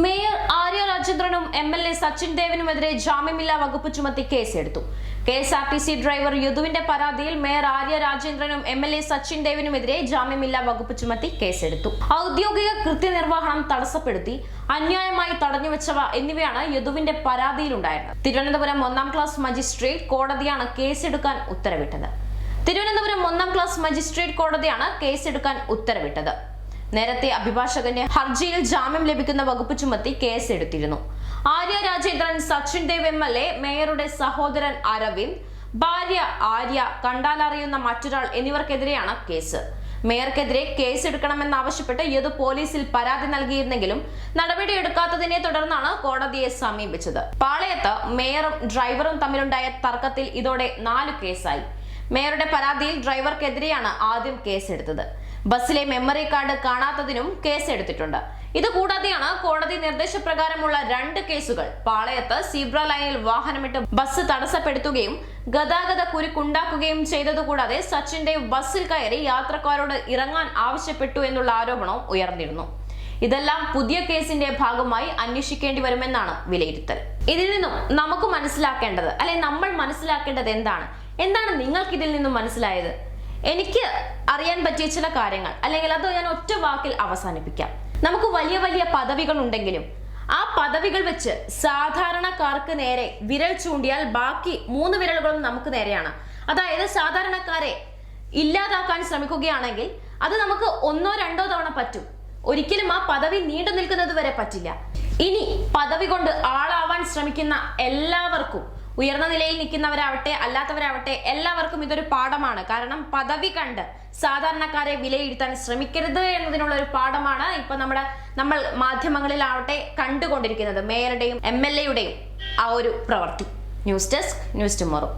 Mayor Arya രാജേന്ദ്രനും M L A Sachin ദേവനുമെതിരെ ജാമ്യമില്ലാ വകുപ്പ് ചുമത്തി കേസെടുത്തു. K S R T C driver യദുവിന്റെ പരാതിയിൽ മേയർ ആര്യ രാജേന്ദ്രനും എം എൽ എ സച്ചിൻ ദേവിനുമെതിരെ ജാമ്യമില്ലാ വകുപ്പ് ചുമത്തി കേസെടുത്തു. ഔദ്യോഗിക കൃത്യനിർവഹണം തടസ്സപ്പെടുത്തി അന്യായമായി തടഞ്ഞുവെച്ചവ എന്നിവയാണ് യുദുവിന്റെ പരാതിയിലുണ്ടായിരുന്നത്. തിരുവനന്തപുരം ഒന്നാം ക്ലാസ് മജിസ്ട്രേറ്റ് കോടതിയാണ് കേസെടുക്കാൻ ഉത്തരവിട്ടത്. തിരുവനന്തപുരം ഒന്നാം ക്ലാസ് മജിസ്ട്രേറ്റ് കോടതിയാണ് കേസെടുക്കാൻ ഉത്തരവിട്ടത്. നേരത്തെ അഭിഭാഷകന്റെ ഹർജിയിൽ ജാമ്യം ലഭിക്കുന്ന വകുപ്പ് ചുമത്തി കേസെടുത്തിരുന്നു. Arya Rajendran Sachin Dev M L A മേയറുടെ സഹോദരൻ അരവിന്ദ് ഭാര്യ ആര്യ കണ്ടാലറിയുന്ന മറ്റൊരാൾ എന്നിവർക്കെതിരെയാണ് കേസ്. മേയർക്കെതിരെ കേസെടുക്കണമെന്നാവശ്യപ്പെട്ട് യത് പോലീസിൽ പരാതി നൽകിയിരുന്നെങ്കിലും നടപടിയെടുക്കാത്തതിനെ തുടർന്നാണ് കോടതിയെ സമീപിച്ചത്. പാളയത്ത് മേയറും ഡ്രൈവറും തമ്മിലുണ്ടായ തർക്കത്തിൽ ഇതോടെ നാല് കേസായി. മേയറുടെ പരാതിയിൽ ഡ്രൈവർക്കെതിരെയാണ് ആദ്യം കേസെടുത്തത്. ബസ്സിലെ മെമ്മറി കാർഡ് കാണാത്തതിനും കേസെടുത്തിട്ടുണ്ട്. ഇത് കൂടാതെയാണ് കോടതി നിർദ്ദേശപ്രകാരമുള്ള രണ്ട് കേസുകൾ പാളയത്ത് സീബ്ര ലൈനിൽ വാഹനമിട്ട് ബസ് തടസ്സപ്പെടുത്തുകയും ഗതാഗത കുരുക്കുണ്ടാക്കുകയും ചെയ്തതുകൂടാതെ സച്ചിൻ ദേവ് ബസ്സിൽ കയറി യാത്രക്കാരോട് ഇറങ്ങാൻ ആവശ്യപ്പെട്ടു എന്നുള്ള ആരോപണവും ഉയർന്നിരുന്നു. ഇതെല്ലാം പുതിയ കേസിന്റെ ഭാഗമായി അന്വേഷിക്കേണ്ടി വരുമെന്നാണ് വിലയിരുത്തൽ. ഇതിൽ നിന്നും നമുക്ക് മനസ്സിലാക്കേണ്ടത് അല്ലെ നമ്മൾ മനസ്സിലാക്കേണ്ടത് എന്താണ്? എന്താണ് നിങ്ങൾക്ക് ഇതിൽ നിന്നും മനസ്സിലായത്? എനിക്ക് അറിയാൻ പറ്റിയ ചില കാര്യങ്ങൾ അല്ലെങ്കിൽ അത് ഞാൻ ഒറ്റ വാക്കിൽ അവസാനിപ്പിക്കാം. നമുക്ക് വലിയ വലിയ പദവികൾ ഉണ്ടെങ്കിലും ആ പദവികൾ വെച്ച് സാധാരണക്കാർക്ക് നേരെ വിരൽ ചൂണ്ടിയാൽ ബാക്കി മൂന്ന് വിരലുകളും നമുക്ക് നേരെയാണ്. അതായത് സാധാരണക്കാരെ ഇല്ലാതാക്കാൻ ശ്രമിക്കുകയാണെങ്കിൽ അത് നമുക്ക് ഒന്നോ രണ്ടോ തവണ പറ്റും. ഒരിക്കലും ആ പദവി നീണ്ടു നിൽക്കുന്നത് വരെ പറ്റില്ല. ഇനി പദവി കൊണ്ട് ആളാവാൻ ശ്രമിക്കുന്ന എല്ലാവർക്കും ഉയർന്ന നിലയിൽ നിൽക്കുന്നവരാവട്ടെ അല്ലാത്തവരാവട്ടെ എല്ലാവർക്കും ഇതൊരു പാഠമാണ്. കാരണം പദവി കണ്ട് സാധാരണക്കാരെ വിലയിരുത്താൻ ശ്രമിക്കരുത് എന്നതിനുള്ള ഒരു പാഠമാണ് ഇപ്പൊ നമ്മുടെ നമ്മൾ മാധ്യമങ്ങളിലാവട്ടെ കണ്ടുകൊണ്ടിരിക്കുന്നത് മേയറുടെയും എം എൽ എയുടെയും ആ ഒരു പ്രവൃത്തി ന്യൂസ് ഡെസ്ക് ന്യൂസ് ടുമോറോ.